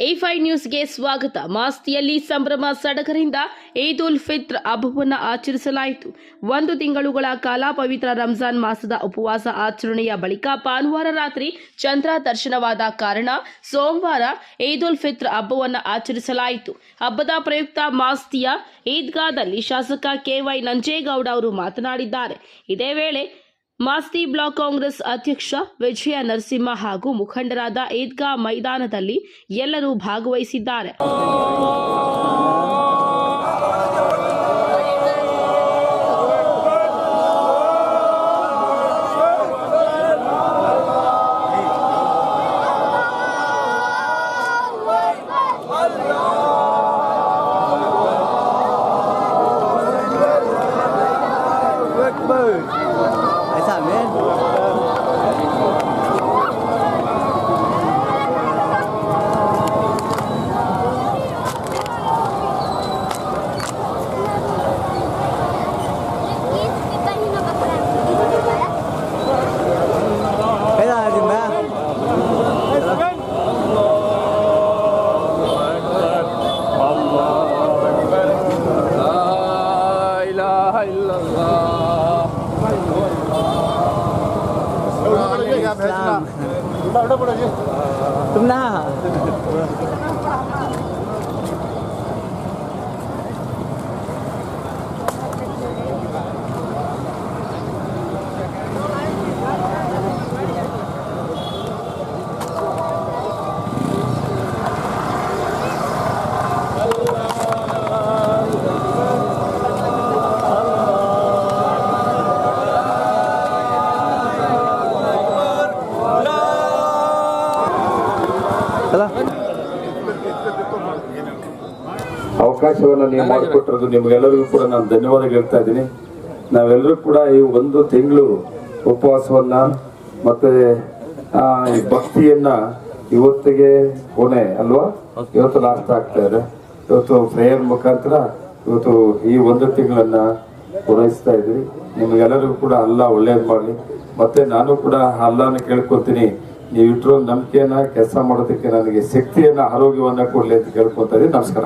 A five ನ್ಯೂಸ್ಗೆ ಸ್ವಾಗತ. ಮಾಸ್ತಿಯಲ್ಲಿ ಸಂಭ್ರಮ ಸಡಗರಿಂದ ಈದ್ ಉಲ್ ಫಿತ್ರ್ ಹಬ್ಬವನ್ನು ಆಚರಿಸಲಾಯಿತು. ಒಂದು ತಿಂಗಳುಗಳ ಕಾಲ ಪವಿತ್ರ ರಂಜಾನ್ ಮಾಸದ ಉಪವಾಸ ಆಚರಣೆಯ ಬಳಿಕ ಭಾನುವಾರ ರಾತ್ರಿ ಚಂದ್ರ ದರ್ಶನವಾದ ಕಾರಣ ಸೋಮವಾರ ಈದ್ ಉಲ್ ಫಿತ್ರ್ ಹಬ್ಬವನ್ನು ಆಚರಿಸಲಾಯಿತು. ಹಬ್ಬದ ಪ್ರಯುಕ್ತ ಮಾಸ್ತಿಯ ಈದ್ಗಾದಲ್ಲಿ ಶಾಸಕ ಕೆವೈ ನಂಜೇಗೌಡ ಅವರು ಮಾತನಾಡಿದ್ದಾರೆ. ಇದೇ ವೇಳೆ ಮಾಸ್ತಿ ಬ್ಲಾಕ್ ಕಾಂಗ್ರೆಸ್ ಅಧ್ಯಕ್ಷ ವಿಜಯ ನರಸಿಂಹ ಹಾಗೂ ಮುಖಂಡರಾದ ಈದ್ಗಾ ಮೈದಾನದಲ್ಲಿ ಎಲ್ಲರೂ ಭಾಗವಹಿಸಿದ್ದಾರೆ. तुम ना। ಅವಕಾಶವನ್ನು ನೀವು ಮಾಡಿಕೊಟ್ಟಿರೋದು ನಿಮಗೆಲ್ಲರಿಗೂ ಕೂಡ ನಾನು ಧನ್ಯವಾದ ಹೇಳ್ತಾ ಇದ್ದೀನಿ. ನಾವೆಲ್ಲರೂ ಕೂಡ ಈ ಒಂದು ತಿಂಗಳು ಉಪವಾಸವನ್ನ ಮತ್ತೆ ಭಕ್ತಿಯನ್ನ ಇವತ್ತಿಗೆ ಕೊನೆ ಅಲ್ವಾ? ಇವತ್ತು ಲಾಸ್ಟ್ ಆಗ್ತಾ ಇದೆ. ಇವತ್ತು ಪ್ರೇಯರ್ ಮುಖಾಂತರ ಇವತ್ತು ಈ ಒಂದು ತಿಂಗಳನ್ನ ಪೂರೈಸ್ತಾ ಇದ್ವಿ ನಿಮಗೆಲ್ಲರಿಗೂ ಕೂಡ ಅಲ್ಲ ಒಳ್ಳೇದು ಮಾಡಲಿ. ಮತ್ತೆ ನಾನು ಕೂಡ ಅಲ್ಲನ ಕೇಳ್ಕೊತೀನಿ ನೀವು ಇಟ್ಟಿರೋ ನಂಬಿಕೆಯನ್ನ ಕೆಲಸ ಮಾಡೋದಕ್ಕೆ ನನಗೆ ಶಕ್ತಿಯನ್ನ ಆರೋಗ್ಯವನ್ನ ಕೊಡ್ಲಿ ಅಂತ ಕೇಳ್ಕೊತಾ ಇದ್ದೀನಿ. ನಮಸ್ಕಾರ.